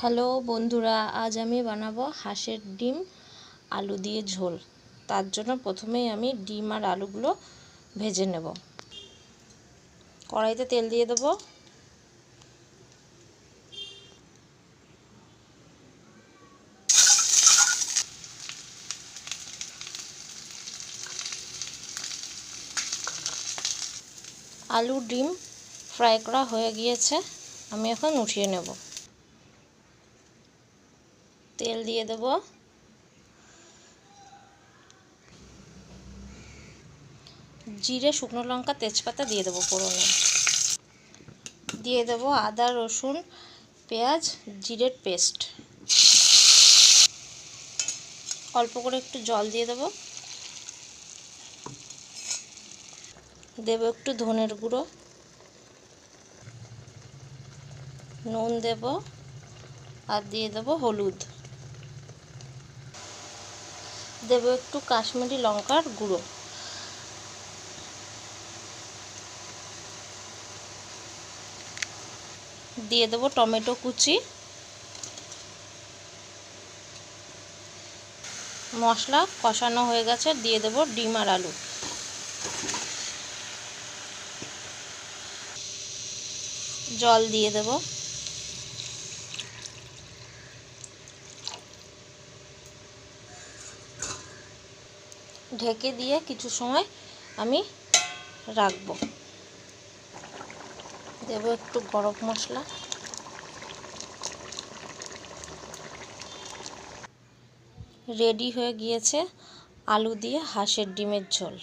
Hello বন্ধুরা, আজ আমি বানাবো হাঁসের ডিম আলু দিয়ে ঝোল। তার জন্য প্রথমেই আমি ডিম আর আলুগুলো ভেজে নেব। কড়াইতে তেল দিয়ে দেবো। আলু ডিম ফ্রাই করা হয়ে গিয়েছে, আমি এখন উঠিয়ে নেব। তেল দিয়ে দেব। জিরে, শুকনো লঙ্কা, তেজপাতা দিয়ে দেবো ফোড়নে। দিয়ে দেব আদা, রসুন, পেঁয়াজ, জিরের পেস্ট। অল্প করে একটু জল দিয়ে দেব। দেব একটু ধনের গুঁড়ো। নুন দেব। আর দিয়ে দেব হলুদ। দেব একটু কাশ্মীরি লঙ্কার গুঁড়ো। দিয়ে দেব টমেটো কুচি। মশলা কষানো হয়ে গেছে, দিয়ে দেব ডিম আর আলু। জল দিয়ে দেব। ঢেকে দিয়ে কিছু সময় আমি রাখব। দেব একটু গরম মশলা। রেডি হয়ে গিয়েছে আলু দিয়ে হাঁসের ডিমের ঝোল।